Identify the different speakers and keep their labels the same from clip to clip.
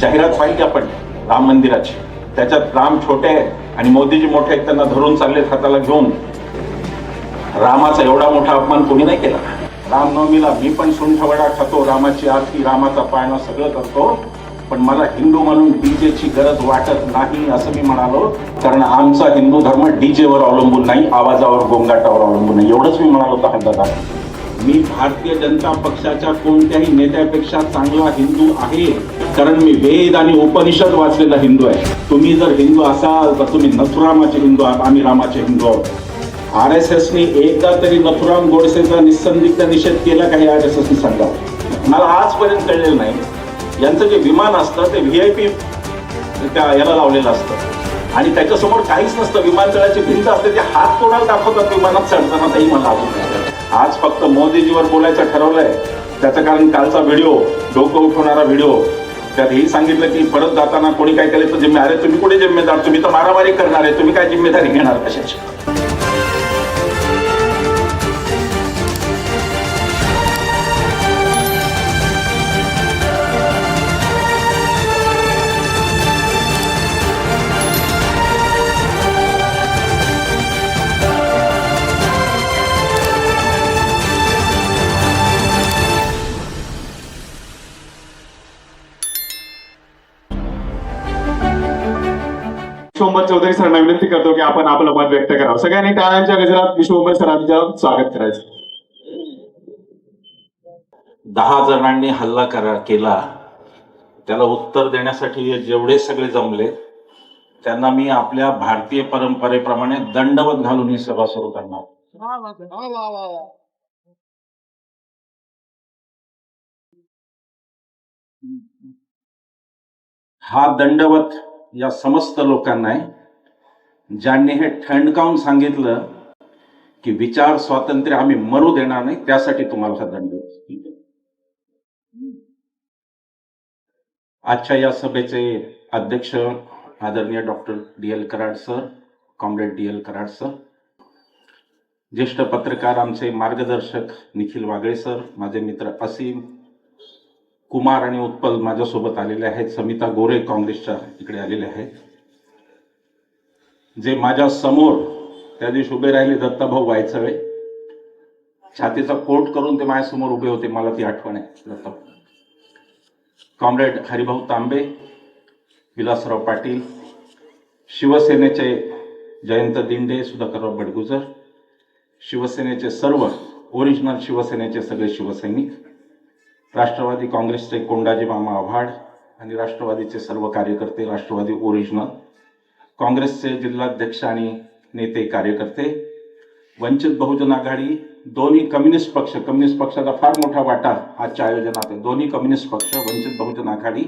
Speaker 1: जाहिरात पाहिली आपण राम मंदिराची. त्याच्यात राम छोटे आहेत आणि मोदीजी मोठे आहेत त्यांना धरून चालले हाताला घेऊन. रामाचा एवढा मोठा अपमान कोणी नाही केला. रामनवमीला मी पण सुंठवडा खातो रामाची आरती रामाचा पाळणा सगळं करतो. पण मला हिंदू म्हणून डीजेची गरज वाटत नाही असं मी म्हणालो कारण आमचा हिंदू धर्म डीजेवर अवलंबून नाही आवाजावर गोंगाटावर अवलंबून नाही. एवढंच मी म्हणालो होतं दादा मी भारतीय जनता पक्षाच्या कोणत्याही नेत्यापेक्षा चांगला हिंदू आहे कारण मी वेद आणि उपनिषद वाचलेला हिंदू आहे. तुम्ही जर हिंदू असाल तर तुम्ही नथुरामाचे हिंदू आहात आम्ही रामाचे हिंदू आहोत. आर एस एसने एकदा तरी नथुराम गोडसेचा निसंदिग्ध निषेध केला काही आर एस एसने सांगा. मला आजपर्यंत कळलेलं नाही. यांचं जे विमान असतं ते व्ही आय पी त्या याला लावलेलं असतं. आणि त्याच्यासमोर काहीच नसतं. विमानतळाची भिंत असते ते हात कोणाला दाखवतात विमानात चढताना? तेही मला अजून आज फक्त मोदीजीवर बोलायचं ठरवलंय. त्याचं कारण कालचा व्हिडिओ डोकं उठवणारा व्हिडिओ. त्यात हेही सांगितलं की परत जाताना कोणी काय केलं तर जिम्मे अरे तुम्ही कुठे जिम्मेदार? तुम्ही तर मारामारी करणार आहे. तुम्ही काय जिम्मेदारी घेणार कशाची?
Speaker 2: विश्वंभर चौधरी सरांना विनंती करतो की आपण आपलं मत व्यक्त करावं. सगळ्यांनी टाळ्यांच्या गजरात विश्वंभर सरांचं स्वागत करायचं.
Speaker 1: दहा जणांनी हल्ला करा केला. त्याला उत्तर देण्यासाठी जेवढे सगळे जमले त्यांना मी आपल्या भारतीय परंपरेप्रमाणे दंडवत घालून ही सभा सुरू करणार. हा दंडवत या समस्त लोकांना आहे ज्यांनी हे ठणकावून सांगितलं की विचार स्वातंत्र्य आम्ही मरू देणार नाही त्यासाठी तुम्हाला हा दंड ठीक आहे? आजच्या या सभेचे अध्यक्ष आदरणीय doctor D L Karad sir comrade D L Karad sir ज्येष्ठ पत्रकार आमचे मार्गदर्शक निखिल वागळे सर माझे मित्र असीम कुमार आणि उत्पल माझ्यासोबत आलेले आहेत. समिता गोरे काँग्रेसच्या इकडे आलेले आहेत. जे माझ्यासमोर त्या दिवशी उभे राहिले दत्ताभाऊ वायचळे. छातीचा कोट करून ते माझ्यासमोर उभे होते. मला ती आठवण आहे. दत्ताभाऊ. कॉम्रेड हरिभाऊ तांबे विलासराव पाटील शिवसेनेचे जयंत दिंडे सुधाकरराव बडगुजर शिवसेनेचे सर्व ओरिजिनल शिवसेनेचे सगळे शिवसैनिक राष्ट्रवादी काँग्रेसचे कोंडाजी मामा आव्हाड आणि राष्ट्रवादीचे सर्व कार्यकर्ते राष्ट्रवादी ओरिजिनल काँग्रेसचे जिल्हाध्यक्ष आणि नेते कार्यकर्ते वंचित बहुजन आघाडी दोन्ही कम्युनिस्ट पक्ष कम्युनिस्ट पक्षाचा फार मोठा वाटा आजच्या आयोजनात आहे. दोन्ही कम्युनिस्ट पक्ष वंचित बहुजन आघाडी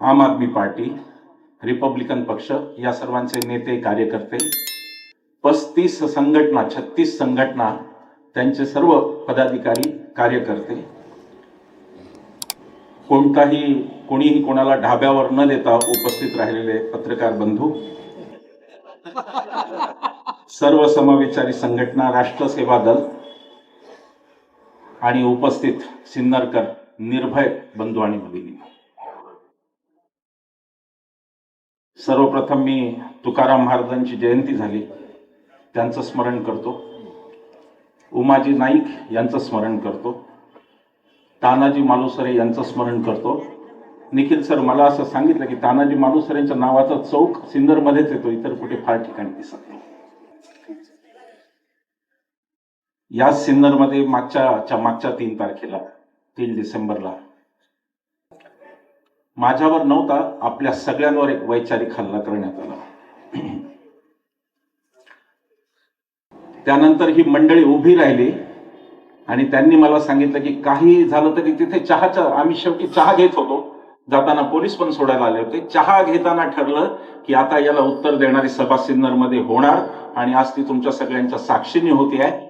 Speaker 1: आम आदमी पार्टी रिपब्लिकन पक्ष या सर्वांचे नेते कार्यकर्ते पस्तीस संघटना छत्तीस संघटना त्यांचे सर्व पदाधिकारी कार्यकर्ते कोणताही कोणीही कोणाला ढाब्यावर न देता उपस्थित राहिलेले पत्रकार बंधू सर्व समविचारी संघटना राष्ट्र सेवा दल आणि उपस्थित सिन्नरकर निर्भय बंधू आणि भगिनी. सर्वप्रथम मी तुकाराम महाराजांची जयंती झाली त्यांचं स्मरण करतो. उमाजी नाईक यांचं स्मरण करतो. तानाजी मालुसरे यांचं स्मरण करतो. निखिल सर मला असं सांगितलं की तानाजी मालुसरेंच्या नावाचा चौक सिन्नरमध्येच येतो इतर कुठे फार ठिकाणी दिसत नाही. या सिन्नरमध्ये मागच्या मागच्या तीन तारखेला तीन डिसेंबरला माझ्यावर नव्हता आपल्या सगळ्यांवर एक वैचारिक हल्ला करण्यात आला. त्यानंतर ही मंडळी उभी राहिली. आणि त्यांनी मला सांगितलं की काही झालं तरी तिथे चहाच्या आम्ही शेवटी चहा घेत होतो. जाताना पोलीस पण सोडायला आले होते. चहा घेताना ठरलं की आता याला उत्तर देणारी सभा सिन्नरमध्ये होणार आणि आज ती तुमच्या सगळ्यांच्या साक्षीने होती आहे.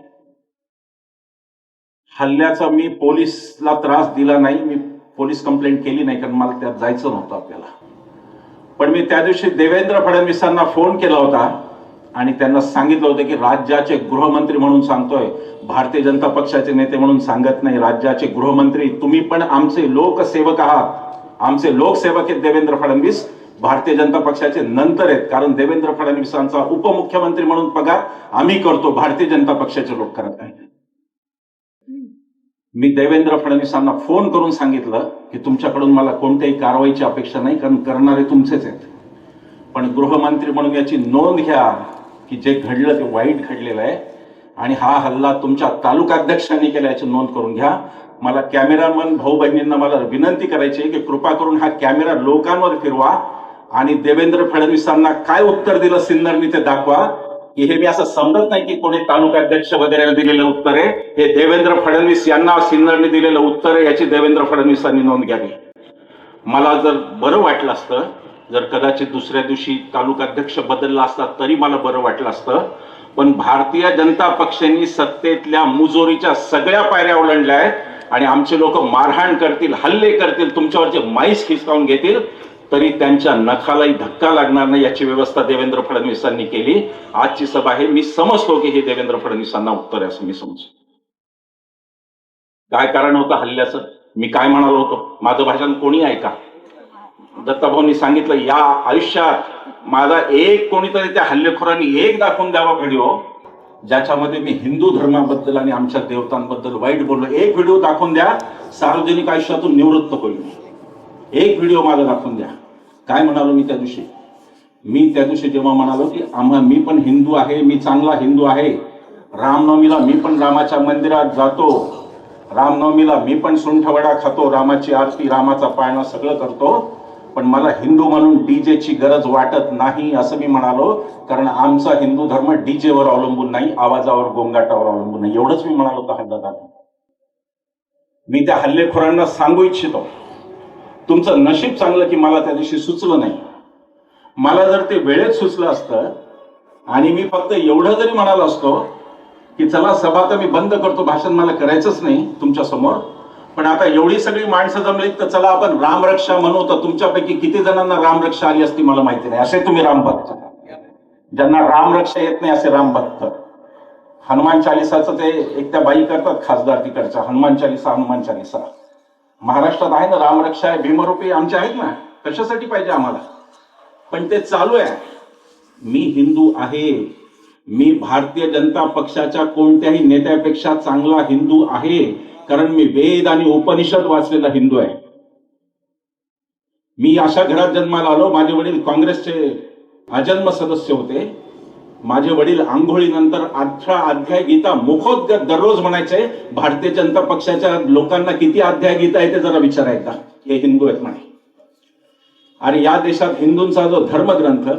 Speaker 1: हल्ल्याचा मी पोलीसला त्रास दिला नाही. मी पोलीस कंप्लेंट केली नाही कारण मला त्यात जायचं नव्हतं आपल्याला. पण मी त्या दिवशी देवेंद्र फडणवीसांना फोन केला होता आणि त्यांना सांगितलं होतं की राज्याचे गृहमंत्री म्हणून सांगतोय भारतीय जनता पक्षाचे नेते म्हणून सांगत नाही राज्याचे गृहमंत्री तुम्ही पण आमचे लोकसेवक आहात. आमचे लोकसेवक आहेत देवेंद्र फडणवीस. भारतीय जनता पक्षाचे नंतर आहेत कारण देवेंद्र फडणवीसांचा उपमुख्यमंत्री म्हणून पगार आम्ही करतो भारतीय जनता पक्षाचे लोक करत नाही मी देवेंद्र फडणवीसांना फोन करून सांगितलं की तुमच्याकडून मला कोणत्याही कारवाईची अपेक्षा नाही कारण करणारे तुमचेच आहेत. पण गृहमंत्री म्हणून याची नोंद घ्या की जे घडलं ते वाईट घडलेलं आहे. आणि हा हल्ला तुमच्या तालुकाध्यक्षांनी केला याची नोंद करून घ्या. मला कॅमेरामन भाऊ बहिणींना मला विनंती करायची की कृपा करून हा कॅमेरा लोकांवर फिरवा आणि देवेंद्र फडणवीसांना काय उत्तर दिलं सिन्नरनी ते दाखवा. की हे मी असं समजत नाही की कोणी तालुकाध्यक्ष वगैरे दिलेलं उत्तर आहे. हे देवेंद्र फडणवीस यांना सिन्नरने दिलेलं उत्तर आहे याची देवेंद्र फडणवीसांनी नोंद घ्यावी. मला जर बरं वाटलं असतं जर कदाचित दुसऱ्या दिवशी तालुकाध्यक्ष बदलला असता तरी मला बरं वाटलं असतं. पण भारतीय जनता पक्षाने सत्तेतल्या मुजोरीच्या सगळ्या पायऱ्या ओलांडल्या आहेत. आणि आमचे लोक मारहाण करतील हल्ले करतील तुमच्यावरचे माईस खिसकावून घेतील तरी त्यांच्या नखालाही धक्का लागणार नाही याची व्यवस्था देवेंद्र फडणवीसांनी केली. आजची सभा आहे. मी समजतो की हे देवेंद्र फडणवीसांना उत्तर आहे असं मी समजतो. काय कारण होतं हल्ल्याचं? मी काय म्हणालो होतो? माझं भाषण कोणी ऐका? दत्ताभाऊंनी सांगितलं या आयुष्यात माझा एक कोणीतरी त्या हल्लेखोरांनी एक दाखवून द्यावा व्हिडिओ ज्याच्यामध्ये मी हिंदू धर्माबद्दल आणि आमच्या देवतांबद्दल वाईट बोललो. एक व्हिडिओ दाखवून द्या सार्वजनिक आयुष्यातून निवृत्त होईल. एक व्हिडिओ माझा दाखवून द्या. काय म्हणालो मी त्या दिवशी? मी त्या दिवशी जेव्हा म्हणालो की आम्हा मी पण हिंदू आहे मी चांगला हिंदू आहे. रामनवमीला मी पण रामाच्या मंदिरात जातो. रामनवमीला मी पण सुंठवडा खातो. रामाची आरती रामाचा पाळणा सगळं करतो. पण मला हिंदू म्हणून डीजेची गरज वाटत नाही असं मी म्हणालो कारण आमचा हिंदू धर्म डीजेवर अवलंबून नाही आवाजावर गोंगाटावर अवलंबून नाही. एवढंच मी म्हणालो होतो हल्ला मी त्या हल्लेखोरांना सांगू इच्छितो. तुमचं नशीब चांगलं की मला त्या दिवशी सुचलं नाही. मला जर ते वेळेत सुचलं असतं आणि मी फक्त एवढं जरी म्हणालो असतो की चला सभा तर मी बंद करतो भाषण मला करायचंच नाही तुमच्यासमोर पण आता एवढी सगळी माणसं जमली तर चला आपण रामरक्षा म्हणू तर तुमच्यापैकी किती जणांना रामरक्षा आली असती मला माहिती नाही. असे तुम्ही रामभक्त ज्यांना रामरक्षा येत नाही असे रामभक्त हनुमान चालिसाचं ते एक त्या बाई करतात खासदार तिकडच्या. हनुमान चालिसा हनुमान चालिसा. महाराष्ट्रात आहे ना रामरक्षा आहे भीमरूपी आमचे आहेत ना. कशासाठी पाहिजे आम्हाला? पण ते चालू आहे. मी हिंदू आहे. मी भारतीय जनता पक्षाच्या कोणत्याही नेत्यापेक्षा चांगला हिंदू आहे. कारण मी वेद आणि उपनिषद वाचलेला हिंदू आहे. मी अशा घरात जन्माला आलो माझे वडील काँग्रेसचे अजन्म सदस्य होते. माझे वडील आंघोळीनंतर अठरा अध्याय गीता मुखोद्गत दररोज म्हणायचे भारतीय जनता पक्षाच्या लोकांना किती अध्याय गीता आहे ते जरा विचारायचा. हे हिंदू आहेत म्हणे. आणि या देशात हिंदूंचा जो धर्मग्रंथ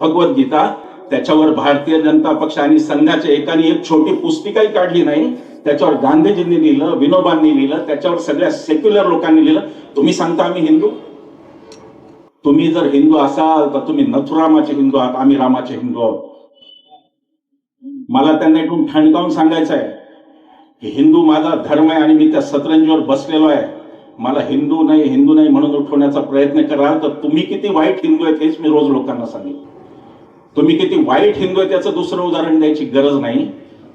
Speaker 1: भगवद्गीता त्याच्यावर भारतीय जनता पक्ष आणि संघाच्या एकाने एक छोटी पुस्तिकाही काढली नाही. त्याच्यावर गांधीजींनी लिहिलं विनोबांनी लिहिलं त्याच्यावर सगळ्या सेक्युलर लोकांनी लिहिलं. तुम्ही सांगता आम्ही हिंदू? तुम्ही जर हिंदू असाल तर तुम्ही नथुरामाचे हिंदू आहात आम्ही रामाचे हिंदू आहोत. मला त्यांना इथून ठणकावून सांगायचं आहे की हिंदू माझा धर्म आहे आणि मी त्या सतरंजीवर बसलेलो आहे. मला हिंदू नाही हिंदू नाही म्हणून उठवण्याचा प्रयत्न कराल तर तुम्ही किती वाईट हिंदू आहेत हेच मी रोज लोकांना सांगेन तुम्ही किती वाईट हिंदू आहे त्याचं दुसरं उदाहरण द्यायची गरज नाही.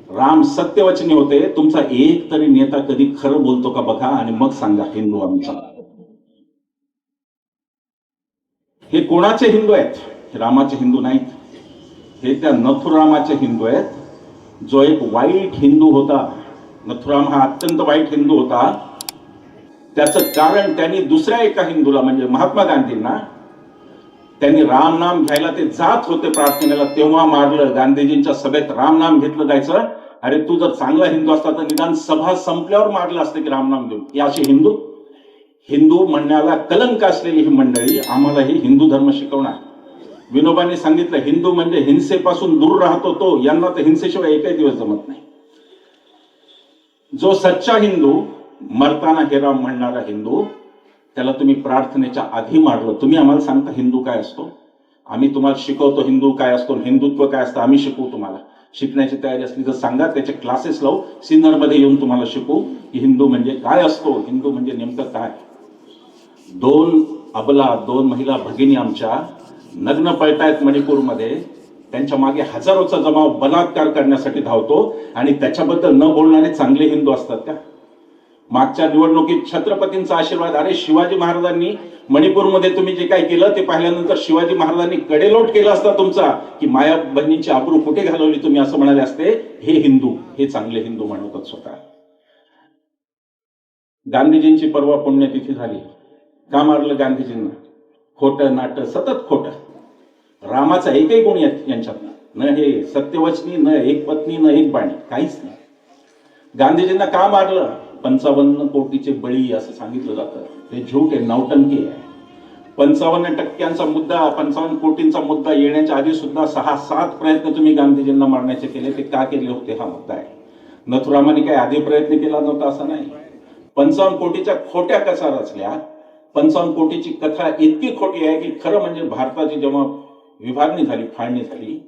Speaker 1: राम सत्यवचनी होते तुमचा एक तरी नेता कधी खरं बोलतो का बघा आणि मग सांगा हिंदू आमचा. हे कोणाचे हिंदू आहेत? रामाचे हिंदू नाहीत. हे त्या नथुरामाचे हिंदू आहेत. जो एक वाईट हिंदू होता नथुराम हा अत्यंत वाईट हिंदू होता. त्याचं कारण त्यांनी दुसऱ्या एका हिंदूला म्हणजे महात्मा गांधींना त्यांनी राम नाम घ्यायला ते जात होते प्रार्थनेला तेव्हा मारलं. गांधीजींच्या सभेत राम नाम घेतलं जायचं. अरे तू जर चांगला हिंदू असता तर निदान सभा संपल्यावर मारलं असतं की राम नाम घेऊन असे अशी हिंदू? हिंदू म्हणण्याला कलंक असलेली ही मंडळी आम्हाला ही हिंदू धर्म शिकवणार. विनोबांनी सांगितलं हिंदू म्हणजे हिंसेपासून दूर राहतो तो. यांना तर हिंसेशिवाय एकही दिवस जमत नाही. जो सच्चा हिंदू मरताना हे राम म्हणणारा हिंदू त्याला तुम्ही प्रार्थनेच्या आधी मारलं तुम्ही आम्हाला सांगता हिंदू काय असतो? आम्ही तुम्हाला शिकवतो हिंदू काय असतो हिंदुत्व काय असतं आम्ही शिकवू तुम्हाला. शिकण्याची तयारी असली तर सांगा त्याचे क्लासेस लावू सिन्नरमध्ये येऊन तुम्हाला शिकवू की हिंदू म्हणजे काय असतो हिंदू म्हणजे नेमकं काय. दोन अबला दोन महिला भगिनी आमच्या नग्न पळतायत मणिपूरमध्ये. त्यांच्या मागे हजारोचा जमाव बलात्कार करण्यासाठी धावतो आणि त्याच्याबद्दल न बोलणारे चांगले हिंदू असतात का मागच्या निवडणुकीत छत्रपतींचा आशीर्वाद. अरे शिवाजी महाराजांनी मणिपूरमध्ये तुम्ही जे काय केलं ते पाहिल्यानंतर शिवाजी महाराजांनी कडेलोट केला असता तुमचा की माया बहिणींची आबरू कुठे घालवली तुम्ही असं म्हणाले असते? हे हिंदू हे चांगले हिंदू म्हणतात स्वतः गांधीजींची परवा पुण्यतिथी झाली. का मारलं गांधीजींना? खोटं नाटं सतत खोटं. रामाचा एकही गुण यांच्यात न हे सत्यवचनी न एक पत्नी न एक बाणी. काहीच नाही. गांधीजींना का मारलं? पंचावन्न कोटीचे बळी असं सांगितलं जातं. ते झूट आहे नौटंकी आहे. पंचावन्न टक्क्यांचा मुद्दा पंचावन्न कोटींचा मुद्दा येण्याच्या आधी सुद्धा सहा सात प्रयत्न तुम्ही गांधीजींना मारण्याचे केले ते का केले होते हा मुद्दा आहे. नथुरामाने काही आधी प्रयत्न केला नव्हता असं नाही. पंचावन्न कोटीच्या खोट्या कसा रचल्या? पंचावन्न कोटीची कथा इतकी खोटी आहे की खरं म्हणजे भारताची जेव्हा विभागणी झाली फाळणी झाली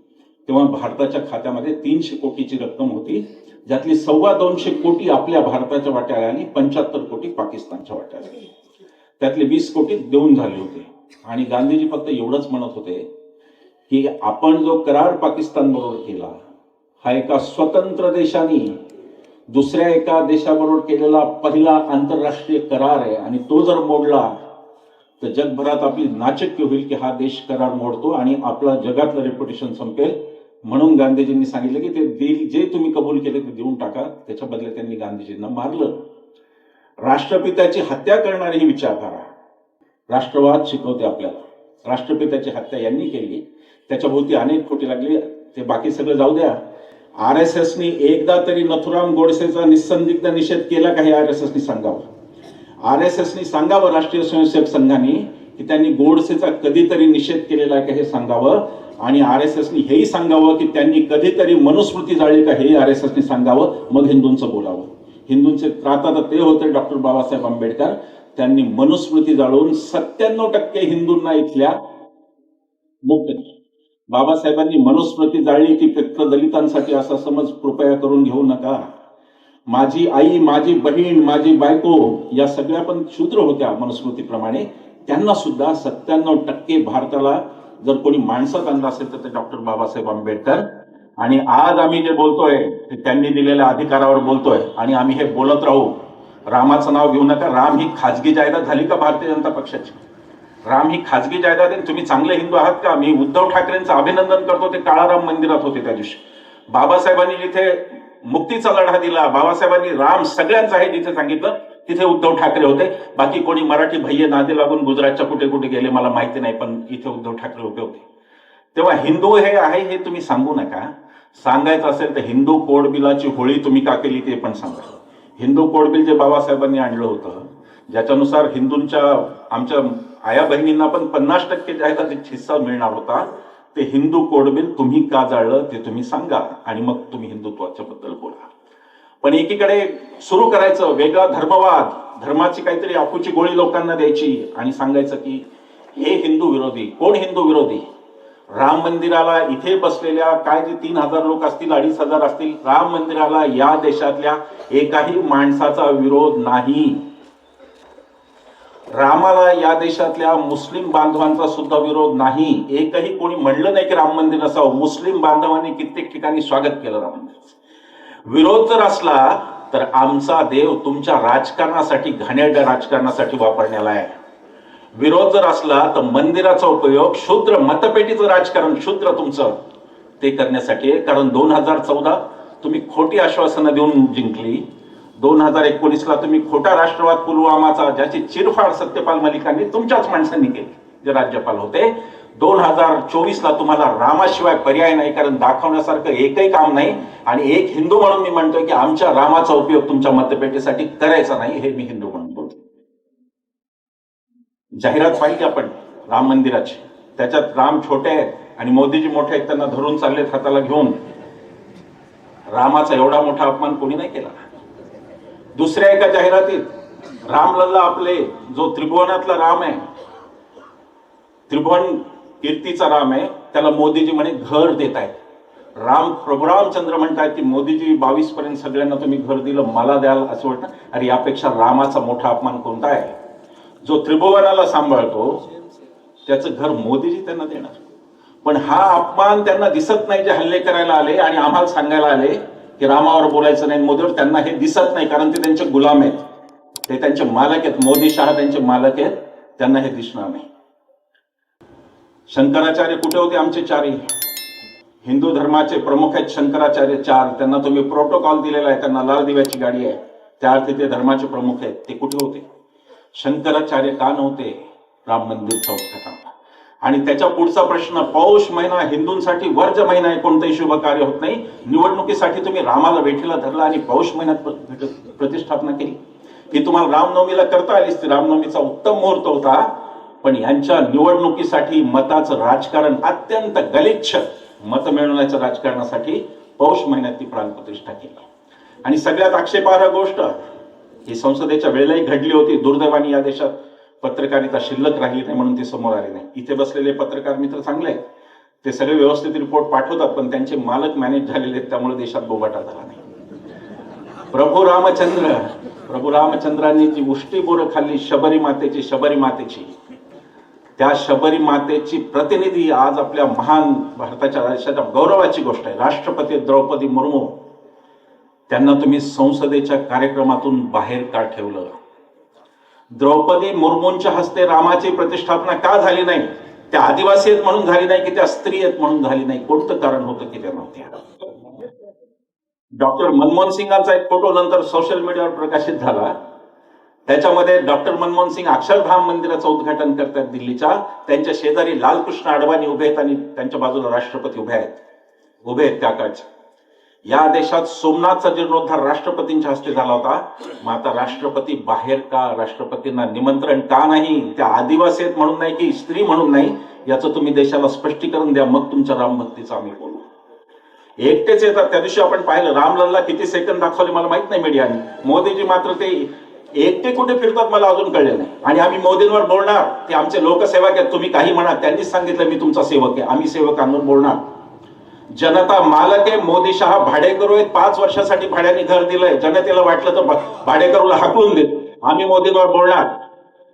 Speaker 1: तेव्हा भारताच्या खात्यामध्ये तीनशे कोटीची रक्कम होती. ज्यातली सव्वा दोनशे कोटी आपल्या भारताच्या वाट्याला आली पंच्याहत्तर कोटी पाकिस्तानच्या वाट्याला त्यातले वीस कोटी देऊन झाले होते. आणि गांधीजी फक्त एवढंच म्हणत होते की आपण जो करार पाकिस्तान बरोबर केला हा एका स्वतंत्र देशाने दुसऱ्या एका देशाबरोबर केलेला पहिला आंतरराष्ट्रीय करार आहे आणि तो जर मोडला तर जगभरात आपली नाचक्य होईल की हा देश करार मोडतो आणि आपला जगातलं रेप्युटेशन संपेल. म्हणून गांधीजींनी सांगितलं की ते दिल जे तुम्ही कबूल केले ते देऊन टाका. त्याच्या बदल्यात त्यांनी गांधीजींना मारलं. राष्ट्रपित्याची हत्या करणारी ही विचारधारा राष्ट्रवाद शिकवते आपल्याला. राष्ट्रपित्याची हत्या यांनी केली. त्याच्याभोवती अनेक खोटी लागली. ते बाकी सगळं जाऊ द्या. आर एस एसनी एकदा तरी नथुराम गोडसेचा निसंदिग्ध निषेध केला का हे आर एस एसनी सांगावं? आर एस एसनी सांगावं राष्ट्रीय स्वयंसेवक संघाने की त्यांनी गोडसेचा कधीतरी निषेध केलेला आहे का हे सांगावं? आणि आर एस एसनी हेही सांगावं की त्यांनी कधीतरी मनुस्मृती जाळली का हे आर एस एसनी सांगावं मग हिंदूंचं बोलावं. हिंदूंचे त्राता तर ते होते डॉक्टर बाबासाहेब आंबेडकर. त्यांनी मनुस्मृती जाळून सत्त्याण्णव टक्के हिंदूंना इथल्या मुक्त केलं. बाबासाहेबांनी मनुस्मृती जाळली की फक्त दलितांसाठी असा समज कृपया करून घेऊ नका. माझी आई माझी बहीण माझी बायको या सगळ्या पण शूद्र होत्या मनुस्मृतीप्रमाणे. त्यांना सुद्धा सत्त्याण्णव टक्के भारताला जर कोणी माणसं आणलं असेल तर ते डॉक्टर बाबासाहेब आंबेडकर. आणि आज आम्ही जे बोलतोय ते त्यांनी दिलेल्या अधिकारावर बोलतोय. आणि आम्ही हे बोलत राहू. रामाचं नाव घेऊ नका. राम ही खाजगी जायदाद झाली का भारतीय जनता पक्षाची? राम ही खाजगी जायदाद आहे. तुम्ही चांगले हिंदू आहात का? मी उद्धव ठाकरेंचं अभिनंदन करतो. ते काळाराम मंदिरात होते त्या दिवशी. बाबासाहेबांनी जिथे मुक्तीचा लढा दिला बाबासाहेबांनी राम सगळ्यांचा आहे जिथे सांगितलं. तिथे उद्धव ठाकरे होते. बाकी कोणी मराठी भय्य नादी लागून गुजरातच्या कुठे कुठे गेले मला माहिती नाही पण इथे उद्धव ठाकरे उभे होते. तेव्हा हिंदू हे आहे हे तुम्ही सांगू नका. सांगायचं असेल तर हिंदू कोड बिलाची होळी तुम्ही का केली ते पण सांगा. हिंदू कोड बिल जे बाबासाहेबांनी आणलं होतं ज्याच्यानुसार हिंदूंच्या आमच्या आया बहिणींना पण पन्नास टक्के जाहिरातीत हिस्सा मिळणार होता ते हिंदू कोडबिल तुम्ही का जाळलं ते तुम्ही सांगा आणि मग तुम्ही हिंदुत्वाच्या बद्दल बोला. पण एकीकडे सुरू करायचं वेगळा धर्मवाद धर्माची काहीतरी आपूची गोळी लोकांना द्यायची आणि सांगायचं की हे हिंदू विरोधी कोण हिंदू विरोधी? राम मंदिराला इथे बसलेल्या काय जे तीन हजार लोक असतील अडीच हजार असतील राम मंदिराला या देशातल्या एकाही माणसाचा विरोध नाही. रामाला या देशातल्या मुस्लिम बांधवांचा सुद्धा विरोध नाही. एकही कोणी म्हणलं नाही की राम मंदिर असावं. मुस्लिम बांधवांनी कित्येक ठिकाणी स्वागत केलं राम मंदिराचं. विरोध जर असला तर आमचा देव तुमच्या राजकारणासाठी घाणेरड्या राजकारणासाठी वापरण्याला आहे. विरोध जर असला तर मंदिराचा उपयोग शूद्र मतपेटीचं राजकारण शूद्र तुमचं ते करण्यासाठी आहे. कारण दोन हजार चौदा तुम्ही खोटी आश्वासनं देऊन जिंकली. दोन हजार एकोणीसला तुम्ही खोटा राष्ट्रवाद पुलवामाचा ज्याची चिरफाड सत्यपाल मलिकांनी तुमच्याच माणसांनी केली जे राज्यपाल होते. दोन हजार चोवीसला तुम्हाला रामाशिवाय पर्याय नाही कारण दाखवण्यासारखं एकही काम नाही. आणि एक हिंदू म्हणून मी म्हणतोय की आमच्या रामाचा उपयोग तुमच्या मतपेटीसाठी करायचा नाही हे मी हिंदू म्हणून बोलतो. जाहिरात पाहिली आपण राम मंदिराची. त्याच्यात राम छोटे आहेत आणि मोदीजी मोठे आहेत त्यांना धरून चाललेत हाताला घेऊन. रामाचा एवढा मोठा अपमान कोणी नाही केला. दुसऱ्या एका जाहिरातीत रामलल्ला आपले जो त्रिभुवनातला राम आहे त्रिभुवन कीर्तीचा राम आहे त्याला मोदीजी म्हणे घर देत आहेत राम प्रभू रामचंद्र म्हणतायत की मोदीजी बावीस पर्यंत सगळ्यांना तुम्ही घर दिलं मला द्याल असं वाटतं. अरे यापेक्षा रामाचा मोठा अपमान कोणता आहे? जो त्रिभुवनाला सांभाळतो त्याचं घर मोदीजी त्यांना देणार. पण हा अपमान त्यांना दिसत नाही जे हल्ले करायला आले आणि आम्हाला सांगायला आले की रामावर बोलायचं नाही मोदीवर त्यांना हे दिसत नाही कारण ते त्यांचे गुलाम आहेत. ते त्यांचे मालक आहेत. मोदी शहा त्यांचे मालक आहेत. त्यांना हे दिसणार नाही. शंकराचार्य कुठे होते? आमचे चारही. हिंदू धर्माचे प्रमुख आहेत शंकराचार्य चार. त्यांना तुम्ही प्रोटोकॉल दिलेला आहे. त्यांना लाल दिव्याची गाडी आहे. त्या अर्थी ते धर्माचे प्रमुख आहेत. ते कुठे होते? शंकराचार्य का नव्हते? राम मंदिरचा उद्घाटन आणि त्याच्या पुढचा प्रश्न पौष महिना हिंदूंसाठी वर्ज महिना आहे. कोणतंही शुभ कार्य होत नाही. निवडणुकीसाठी तुम्ही रामाला भेटीला धरला आणि पौष महिन्यात प्रतिष्ठापना केली. ही तुम्हाला रामनवमीला करता आली असती रामनवमीचा उत्तम मुहूर्त होता. पण यांच्या निवडणुकीसाठी मताचं राजकारण अत्यंत गलिच्छ मत मिळवण्याच्या राजकारणासाठी पौष महिन्यात ती प्राणप्रतिष्ठा केली. आणि सगळ्यात आक्षेपार्ह गोष्ट ही संसदेच्या वेळेलाही घडली होती. दुर्दैवाने या देशात पत्रकारिता शिल्लक राहिली नाही म्हणून ती समोर आली नाही. इथे बसलेले पत्रकार मित्र चांगले आहेत. ते सगळे व्यवस्थित रिपोर्ट पाठवतात पण त्यांचे मालक मॅनेज झालेले आहेत त्यामुळे देशात बोबाटा झाला नाही. प्रभू रामचंद्र प्रभू रामचंद्रांनी जी उष्टी बोरं खाल्ली शबरी मातेची शबरी मातेची. त्या शबरी मातेची प्रतिनिधी आज आपल्या महान भारताच्या देशाच्या गौरवाची गोष्ट आहे. राष्ट्रपती द्रौपदी मुर्मू त्यांना तुम्ही संसदेच्या कार्यक्रमातून बाहेर का ठेवलं? द्रौपदी मुर्मूंच्या हस्ते रामाची प्रतिष्ठापना का झाली नाही? त्या आदिवासी आहेत म्हणून झाली नाही की त्या स्त्री आहेत म्हणून झाली नाही? कोणतं कारण होतं की त्या नव्हत्या डॉक्टर मनमोहन सिंगांचा एक फोटो नंतर सोशल मीडियावर प्रकाशित झाला. त्याच्यामध्ये डॉक्टर मनमोहन सिंग अक्षरधाम मंदिराचं उद्घाटन करतात दिल्लीच्या. त्यांच्या शेजारी लालकृष्ण अडवाणी उभे आहेत आणि त्यांच्या बाजूला राष्ट्रपती उभे आहेत. उभे आहेत त्या काळच्या या देशात सोमनाथचा जीर्णोद्धार राष्ट्रपतींच्या हस्ते झाला होता. मग आता राष्ट्रपती बाहेर का? राष्ट्रपतींना निमंत्रण का नाही? त्या आदिवासी आहेत म्हणून नाही की स्त्री म्हणून नाही? याचं तुम्ही देशाला स्पष्टीकरण द्या. मग तुमच्या रामभक्तीचं आम्ही बोलू. एकटेच येतात. त्या दिवशी आपण पाहिलं रामलल्ला किती सेकंद दाखवले मला माहीत नाही मीडियाने मोदीजी मात्र ते एकटे कुठे फिरतात मला अजून कळले नाही. आणि आम्ही मोदींवर बोलणार ते आमचे लोकसेवक आहेत तुम्ही काही म्हणा त्यांनीच सांगितलं मी तुमचा सेवक आहे. आम्ही सेवकांवर बोलणार. जनता मालक आहे मोदी शहा भाडेकरू आहेत पाच वर्षासाठी भाड्याने घर दिलंय. जनतेला वाटलं तर भाडेकरूला हाकलून देत आम्ही मोदींवर बोलणार.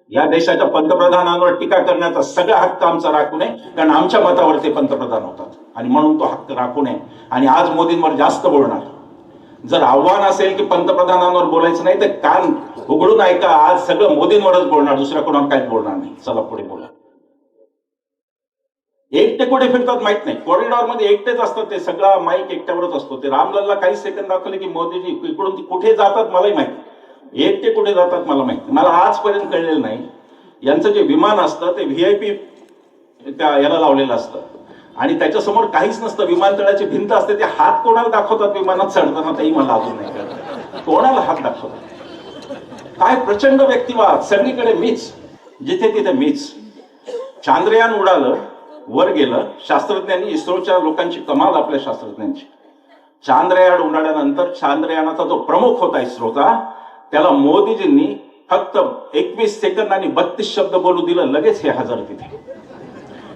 Speaker 1: या देशाच्या पंतप्रधानांवर टीका करण्याचा सगळा हक्क आमचा राखू नये कारण आमच्या मतावर ते पंतप्रधान होतात. आणि म्हणून तो हक्क राखू नये. आणि आज मोदींवर जास्त बोलणार. जर आव्हान असेल की पंतप्रधानांवर बोलायचं नाही तर कान उघडून ऐका. आज सगळं मोदींवरच बोलणार दुसऱ्या कोणावर काहीच बोलणार नाही. चला पुढे बोला. एकटे कुठे फिरतात माहीत नाही. कॉरिडॉरमध्ये एकटेच असतात ते सगळा माईक एकट्यावरच असतो. ते रामलालला काही सेकंद दाखवले की मोदीजी इकडून कुठे जातात मलाही माहिती एकटे कुठे जातात मला माहिती मला आजपर्यंत कळलेलं नाही. यांचं जे विमान असतं ते व्ही आय पी त्या याला लावलेलं असतं. आणि त्याच्यासमोर काहीच नसतं. विमानतळाची भिंत असते ते हात कोणाला दाखवतात विमानात? चढताना तेही मला अजून नाही कळत. कोणाला हात दाखवतात? काय प्रचंड व्यक्तिवाद. सगळीकडे मीच. जिथे तिथे मीच. चांद्रयान उडालं वर गेलं. शास्त्रज्ञांनी इस्रोच्या लोकांची कमाल आपल्या शास्त्रज्ञांची. चांद्रयान उडाल्यानंतर चांद्रयानाचा जो प्रमुख होता इस्रोचा त्याला मोदीजींनी फक्त एकवीस सेकंद आणि बत्तीस शब्द बोलू दिलं. लगेच हे हजर तिथे.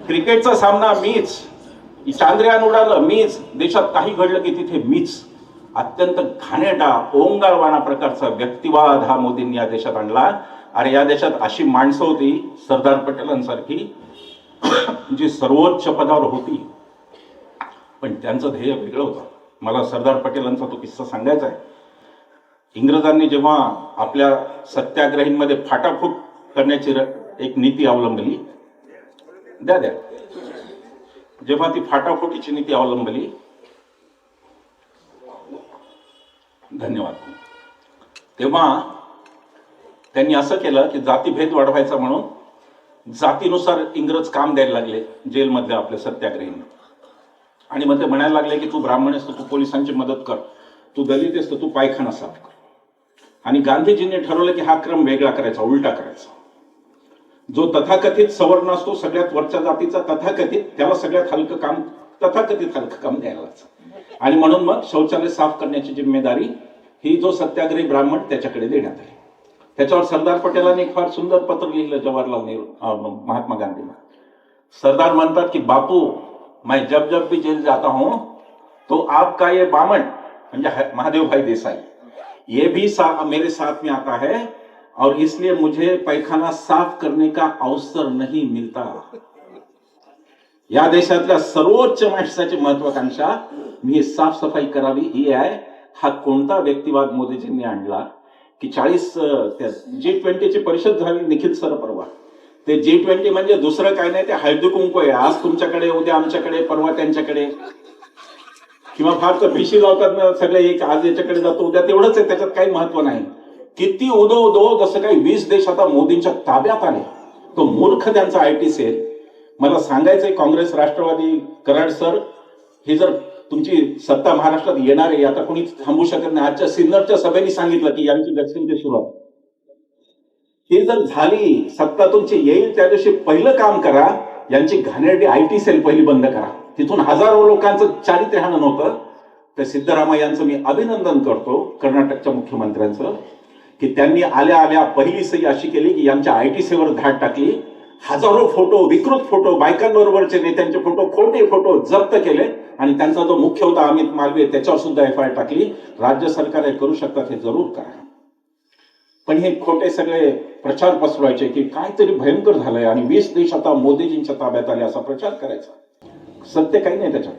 Speaker 1: क्रिकेटचा सामना मीच चांद्रयान उडालं मीच देशात काही घडलं की तिथे मीच. अत्यंत घाणेटा ओंगाळवाणा प्रकारचा व्यक्तिवाद हा मोदींनी या देशात आणला. अरे या देशात अशी माणसं होती सरदार पटेलांसारखी जी सर्वोच्च पदावर होती. पण त्यांचं ध्येय वेगळं होतं. मला सरदार पटेलांचा तो किस्सा सांगायचा आहे. इंग्रजांनी जेव्हा आपल्या सत्याग्रहींमध्ये फाटाफूट करण्याची एक नीती अवलंबली द्या द्या. जेव्हा ती फाटाफुटीची नीती अवलंबली धन्यवाद. तेव्हा त्यांनी असं केलं की जातीभेद वाढवायचा म्हणून जातीनुसार इंग्रज काम द्यायला लागले जेलमधल्या आपल्या सत्याग्रहींना. आणि मग ते म्हणायला लागले की तू ब्राह्मण आहेस तर तू पोलिसांची मदत कर तू दलित आहेस तर तू पायखाना साफ कर. आणि गांधीजींनी ठरवलं की हा क्रम वेगळा करायचा उलटा करायचा. जो तथाकथित सवर्ण असतो सगळ्यात वरच्या जातीचा तथाकथित त्याला सगळ्यात हलकं काम तथाकथित हलकं काम द्यायला आणि म्हणून मग शौचालय साफ करण्याची जिम्मेदारी ही जो सत्याग्रही ब्राह्मण त्याच्याकडे देण्यात आली. त्याच्यावर सरदार पटेलांनी एक फार सुंदर पत्र लिहिलं जवाहरलाल नेहरू महात्मा गांधींना. सरदार म्हणतात की बापू मैं जब जब भी जेल जाता हूं तो आपका ये बामण म्हणजे महादेव भाई देसाई ये भी सा, मेरे साथ में आता है और इसलिए मुझे पैखाना साफ करने का अवसर नहीं मिलता। या देशातल्या सर्वोच्च माणसाची महत्वाकांक्षा मी साफसफाई करावी ही आहे हा कोणता व्यक्तिवाद मोदीजींनी आणला की चाळीस जी ट्वेंटीची परिषद झाली निखिल सर परवा. ते जी ट्वेंटी म्हणजे दुसरं काय नाही ते हळदी कुंकू आहे. आज तुमच्याकडे उद्या आमच्याकडे परवा त्यांच्याकडे. किंवा फार तर भिशी लावतात ना सगळे एक आज याच्याकडे जातो उद्या तेवढंच आहे त्याच्यात काही महत्त्व नाही. किती उदो उदो जसं काही वीस देश आता मोदींच्या ताब्यात आले. तो मूर्ख त्यांचा आय टी सेल. मला सांगायचंय काँग्रेस राष्ट्रवादी कराड सर ही जर तुमची सत्ता महाराष्ट्रात येणार आहे आता कोणी थांबू शकत नाही. आजच्या सिन्नरच्या सभेने सांगितलं की यांची दक्षिणची सुरुवात. ही जर झाली सत्ता तुमची येईल त्या दिवशी पहिलं काम करा यांची घाणेरडी आय टी सेल पहिली बंद करा. तिथून हजारो लोकांचं चारित्र्यहान नव्हतं तर सिद्धरामय्यांचं मी अभिनंदन करतो कर्नाटकच्या मुख्यमंत्र्यांचं. की त्यांनी आल्या आल्या पहिली सही अशी केली की यांच्या आय टी सीवर धाड टाकली. हजारो फोटो विकृत फोटो बायकांबरोबरचे नेत्यांचे फोटो खोटे फोटो जप्त केले. आणि त्यांचा जो मुख्य होता अमित मालवीय त्याच्यावर सुद्धा एफ आय आर टाकली. राज्य सरकार हे करू शकतात हे जरूर करा. पण हे खोटे सगळे प्रचार पसरवायचे की काहीतरी भयंकर झालंय आणि वीस देश आता मोदीजींच्या ताब्यात आले असा प्रचार करायचा. सत्य काही नाही त्याच्यात.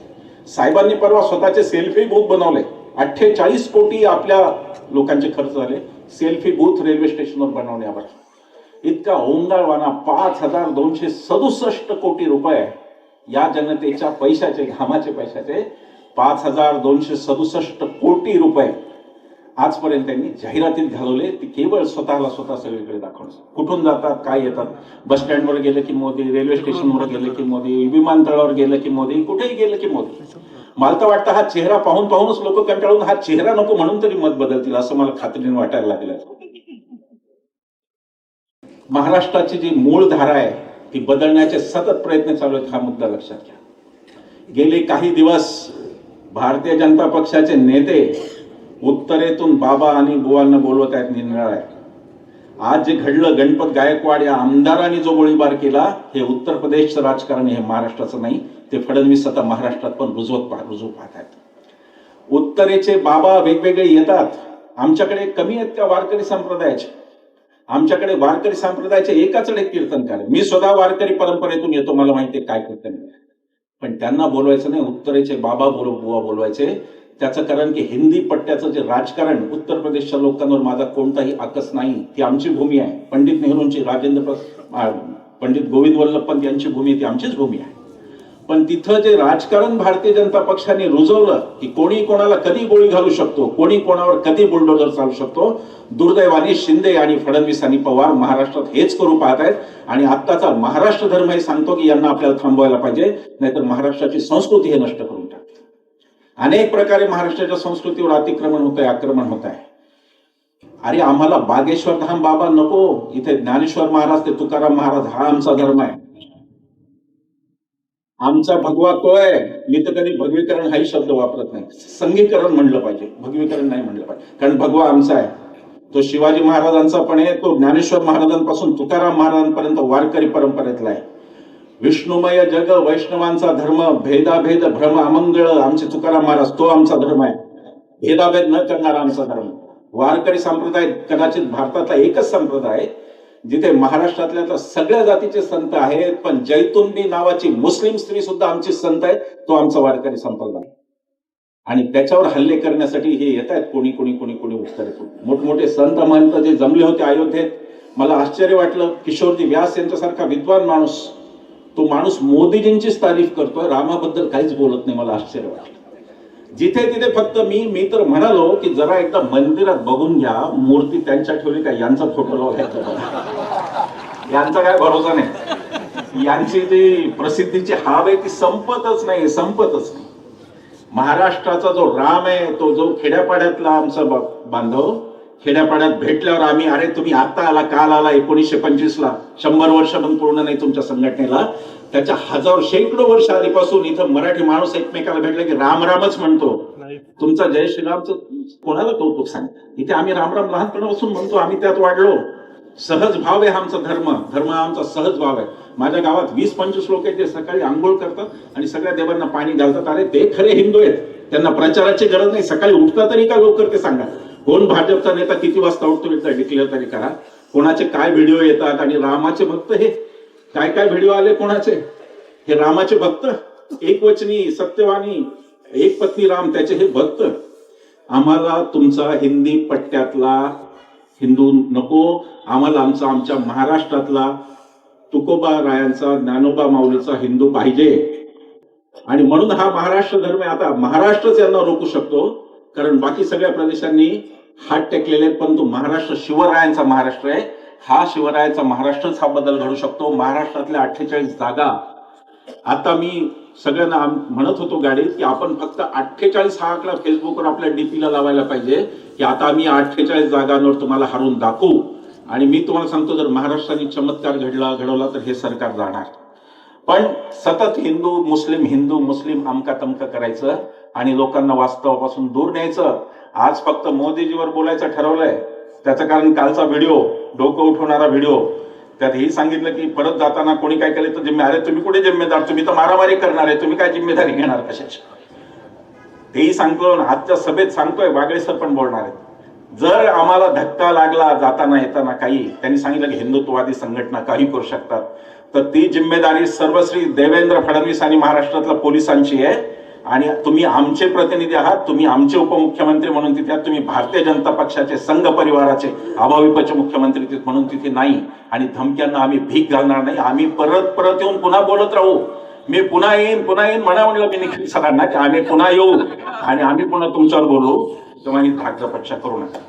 Speaker 1: साहेबांनी परवा स्वतःचे सेल्फी बूथ बनवले. अठ्ठेचाळीस कोटी आपल्या लोकांचे खर्च झाले. सेल्फी बूथ रेल्वे स्टेशनवर बनवण्यावर इतका ओंगाळवाना पाच हजार दोनशे सदुसष्ट कोटी रुपये या जनतेच्या पैशाचे घामाचे पैशाचे पाच हजार दोनशे सदुसष्ट कोटी रुपये आजपर्यंत त्यांनी जाहिरातीत घालवले ते केवळ स्वतःला स्वतः सगळीकडे दाखवणं कुठून जातात काय येतात? बस स्टँडवर गेलं की मोदी रेल्वे स्टेशनवर गेलं की मोदी विमानतळावर गेलं की मोदी कुठेही गेलं की मोदी. मला तर वाटतं हा चेहरा पाहून पाहूनच लोक कंटाळून हा चेहरा नको म्हणून तरी मत बदलतील असं मला खात्रीने वाटायला लागलं. महाराष्ट्राची जी मूळ धारा आहे ती बदलण्याचे सतत प्रयत्न चालू आहेत हा मुद्दा लक्षात घ्या. गेले काही दिवस भारतीय जनता पक्षाचे नेते उत्तरेतून बाबा आणि बुवांना बोलवत आहेत निरनिराळ्या आज जे घडलं गणपत गायकवाड या आमदारांनी जो गोळीबार केला हे उत्तर प्रदेशचं राजकारण हे महाराष्ट्राचं नाही ते फडणवीस आता महाराष्ट्रात पण रुजवत पाह रुजू पाहत आहेत उत्तरेचे बाबा वेगवेगळे येतात. आमच्याकडे कमी आहेत त्या वारकरी संप्रदायाचे? आमच्याकडे वारकरी संप्रदायाचे एकाच एक कीर्तनकार मी स्वतः वारकरी परंपरेतून येतो मला माहिती काय कीर्तन पण त्यांना बोलवायचं नाही उत्तरेचे बाबा बोलव बुवा बोलवायचे. त्याचं कारण की हिंदी पट्ट्याचं जे राजकारण उत्तर प्रदेशच्या लोकांवर माझा कोणताही आकस नाही ती आमची भूमी आहे. पंडित नेहरूंची राजेंद्र पंडित गोविंद वल्लभ पंत यांची भूमी ती आमचीच भूमी आहे. पण तिथं जे राजकारण भारतीय जनता पक्षाने रुजवलं की कोणी कोणाला कधी गोळी घालू शकतो कोणी कोणावर कधी बुलडोजर चालू शकतो दुर्दैवाने शिंदे आणि फडणवीस आणि पवार महाराष्ट्रात हेच करू पाहत आहेत. आणि आत्ताचा महाराष्ट्र धर्म हे सांगतो की यांना आपल्याला थांबवायला पाहिजे नाहीतर महाराष्ट्राची संस्कृती हे नष्ट करून टाक अनेक प्रकारे महाराष्ट्राच्या संस्कृतीवर अतिक्रमण होत आहे आक्रमण होत आहे. अरे आम्हाला बागेश्वर धाम बाबा नको इथे ज्ञानेश्वर महाराज ते तुकाराम महाराज हा आमचा धर्म आहे. आमचा भगवा तो आहे मी तर कधी भगवीकरण हाही शब्द वापरत नाही. संगीकरण म्हणलं पाहिजे भगवीकरण नाही म्हणलं पाहिजे कारण भगवा आमचा आहे. तो शिवाजी महाराजांचा पण आहे तो ज्ञानेश्वर महाराजांपासून तुकाराम महाराजांपर्यंत वारकरी परंपरेतला आहे. विष्णुमय जग वैष्णवांचा धर्म भेदाभेद भ्रम अमंगळ आमचे तुकाराम महाराज तो आमचा धर्म आहे. भेदाभेद न करणारा आमचा धर्म. वारकरी संप्रदाय कदाचित भारतातला एकच संप्रदाय जिथे महाराष्ट्रातल्या तर सगळ्या जातीचे संत आहेत पण जैतुंबी नावाची मुस्लिम स्त्री सुद्धा आमची संत आहे तो आमचा वारकरी संप्रदाय आणि त्याच्यावर हल्ले करण्यासाठी हे येत आहेत कोणी कोणी कोणी कोणी उत्तर मोठमोठे संत महंत जे जमले होते अयोध्येत मला आश्चर्य वाटलं किशोरजी व्यास यांच्यासारखा विद्वान माणूस तो माणूस मोदीजींचीच तारीफ करतोय रामाबद्दल काहीच बोलत नाही मला आश्चर्य वाटलं जिथे तिथे फक्त मी मी तर म्हणालो की जरा एकदा मंदिरात बघून घ्या मूर्ती त्यांच्या ठेवली का यांचा फोटो लावला यांचा काय भरोसा नाही. यांची जी प्रसिद्धीची हाव आहे ती संपतच नाही संपतच नाही. महाराष्ट्राचा जो राम आहे तो जो खेड्यापाड्यातला आमचा बांधव खेड्यापाड्यात भेटल्यावर आम्ही अरे तुम्ही आता आला काल आला एकोणीसशे पंचवीस ला शंभर वर्ष पण पूर्ण नाही तुमच्या संघटनेला. त्याच्या हजार शेकडो वर्ष आधीपासून इथं मराठी माणूस एकमेकाला भेटला की राम रामच म्हणतो. तुमचा जय श्रीरामचं कोणाला कौतुक सांग? इथे आम्ही रामराम लहानपणापासून म्हणतो आम्ही त्यात वाढलो. सहज भाव आहे हा आमचा धर्म. धर्म हा आमचा सहज भाव आहे. माझ्या गावात वीस पंचवीस लोक आहेत जे सकाळी आंघोळ करतात आणि सगळ्या देवांना पाणी घालतात. अरे ते खरे हिंदू आहेत. त्यांना प्रचाराची गरज नाही. सकाळी उठता तरी का लवकर ते सांगा? कोण भाजपचा नेता किती वाजता उठतो एकदा डिक्लेअर तरी करा. कोणाचे काय व्हिडिओ येतात आणि रामाचे भक्त हे? काय काय व्हिडिओ आले कोणाचे? हे रामाचे भक्त? एकवचनी सत्यवानी एक पत्नी राम त्याचे हे भक्त. आम्हाला तुमचा हिंदी पट्ट्यातला हिंदू नको. आम्हाला आमचा आमच्या महाराष्ट्रातला तुकोबा रायांचा ज्ञानोबा माऊलीचा हिंदू पाहिजे. आणि म्हणून हा महाराष्ट्र धर्म आहे. आता महाराष्ट्रच यांना रोखू शकतो. कारण बाकी सगळ्या प्रदेशांनी हात टेकलेले पण परंतु महाराष्ट्र शिवरायांचा महाराष्ट्र आहे. हा शिवरायांचा महाराष्ट्रच हा बदल घडू शकतो. महाराष्ट्रातल्या अठ्ठेचाळीस जागा. आता मी सगळ्यांना म्हणत होतो गाडीत की आपण फक्त अठ्ठेचाळीस हा आकडा फेसबुकवर आपल्या डीपीला लावायला पाहिजे की आता आम्ही अठ्ठेचाळीस जागांवर तुम्हाला हरून दाखवू. आणि मी तुम्हाला सांगतो जर महाराष्ट्राने चमत्कार घडला घडवला तर हे सरकार जाणार. पण सतत हिंदू मुस्लिम हिंदू मुस्लिम अमका तमका करायचं. आणि लोकांना वास्तवापासून दूर न्यायचं. आज फक्त मोदीजीवर बोलायचं ठरवलंय. त्याचं कारण कालचा व्हिडिओ डोकं उठवणारा व्हिडिओ. त्यात हे सांगितलं की परत जाताना कोणी काय केलं तर जिम्मेदार तुम्ही कुठे जिम्मेदार? तुम्ही तर मारामारी करणार आहे. तुम्ही काय जिम्मेदारी घेणार कशाची? तेही सांगतो आजच्या सभेत सांगतोय वागळे सर पण बोलणार आहेत. जर आम्हाला धक्का लागला जाताना येताना काही त्यांनी सांगितलं की हिंदुत्ववादी संघटना काही करू शकतात. तर ती जिम्मेदारी सर्वश्री देवेंद्र फडणवीस आणि महाराष्ट्रातल्या पोलिसांची आहे. आणि तुम्ही आमचे प्रतिनिधी आहात तुम्ही आमचे उपमुख्यमंत्री म्हणून तिथे तुम्ही भारतीय जनता पक्षाचे संघ परिवाराचे अभाविपचे मुख्यमंत्री तिथे म्हणून तिथे नाही. आणि धमक्यांना आम्ही भीक घालणार नाही. आम्ही परत परत येऊन पुन्हा बोलत राहू. मी पुन्हा येईन पुन्हा येईन म्हणा म्हणलं मी निखिल सरांना की आम्ही पुन्हा येऊ. आणि आम्ही पुन्हा तुमच्यावर बोलू. तेव्हा ही धाकधपक्षा करू नका.